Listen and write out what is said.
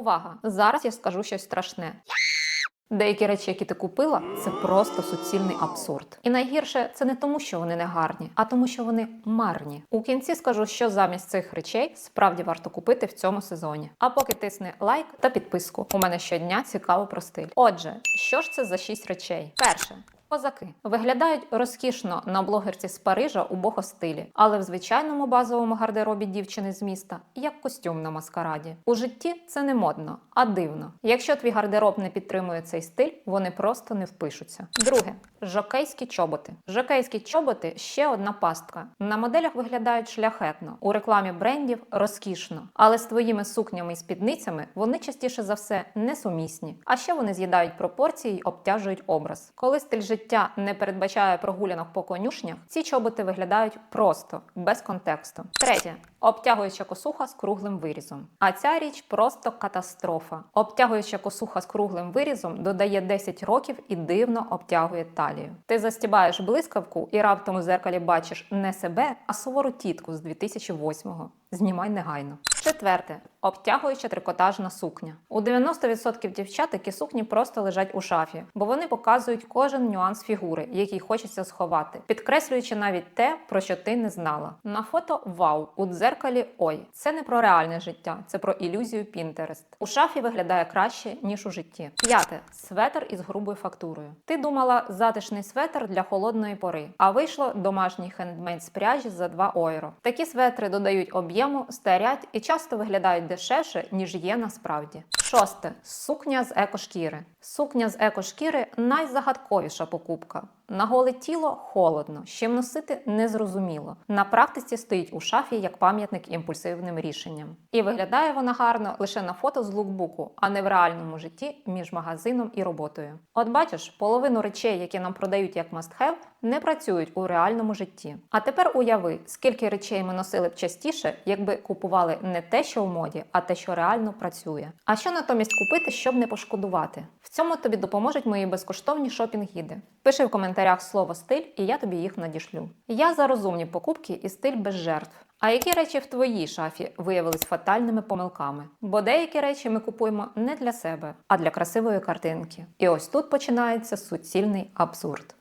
Увага! Зараз я скажу щось страшне. Деякі речі, які ти купила, це просто суцільний абсурд. І найгірше це не тому, що вони не гарні, а тому, що вони марні. У кінці скажу, що замість цих речей справді варто купити в цьому сезоні. А поки тисни лайк та підписку. У мене щодня цікаво про стиль. Отже, що ж це за шість речей? Перше. Козаки виглядають розкішно на блогерці з Парижа у богостилі, але в звичайному базовому гардеробі дівчини з міста як костюм на маскараді. У житті це не модно, а дивно. Якщо твій гардероб не підтримує цей стиль, вони просто не впишуться. Друге жокейські чоботи. Жокейські чоботи ще одна пастка. На моделях виглядають шляхетно, у рекламі брендів розкішно, але з твоїми сукнями і спідницями вони частіше за все несумісні. А ще вони з'їдають пропорції й обтяжують образ. Коли стиль життя не передбачає прогулянок по конюшнях, ці чоботи виглядають просто без контексту. Третє. Обтягуюча косуха з круглим вирізом. А ця річ просто катастрофа. Обтягуюча косуха з круглим вирізом додає 10 років і дивно обтягує талію. Ти застібаєш блискавку і раптом у зеркалі бачиш не себе, а сувору тітку з 2008-го. Знімай негайно. Четверте обтягуюча трикотажна сукня. У 90% дівчат такі сукні просто лежать у шафі, бо вони показують кожен нюанс фігури, який хочеться сховати, підкреслюючи навіть те, про що ти не знала. На фото вау, у дзеркалі ой. Це не про реальне життя, це про ілюзію Pinterest. У шафі виглядає краще, ніж у житті. П'яте светр із грубою фактурою. Ти думала затишний светр для холодної пори, а вийшло домашній хендмейд з пряжі за 2 євро. Такі светри додають об'єму, старять і часто виглядають дешевше, ніж є насправді. Шосте сукня з екошкіри. Сукня з екошкіри найзагадковіша покупка. На голе тіло холодно, з чим носити незрозуміло. На практиці стоїть у шафі як пам'ятник імпульсивним рішенням. І виглядає вона гарно лише на фото з лукбуку, а не в реальному житті між магазином і роботою. От бачиш, половину речей, які нам продають як must-have, не працюють у реальному житті. А тепер уяви, скільки речей ми носили б частіше, якби купували не те, що в моді, а те, що реально працює. А що натомість купити, щоб не пошкодувати? В цьому тобі допоможуть мої безкоштовні шопінг-гіди. Пиши в коментарях слово стиль, і я тобі їх надішлю. Я за розумні покупки і стиль без жертв. А які речі в твоїй шафі виявились фатальними помилками? Бо деякі речі ми купуємо не для себе, а для красивої картинки. І ось тут починається суцільний абсурд.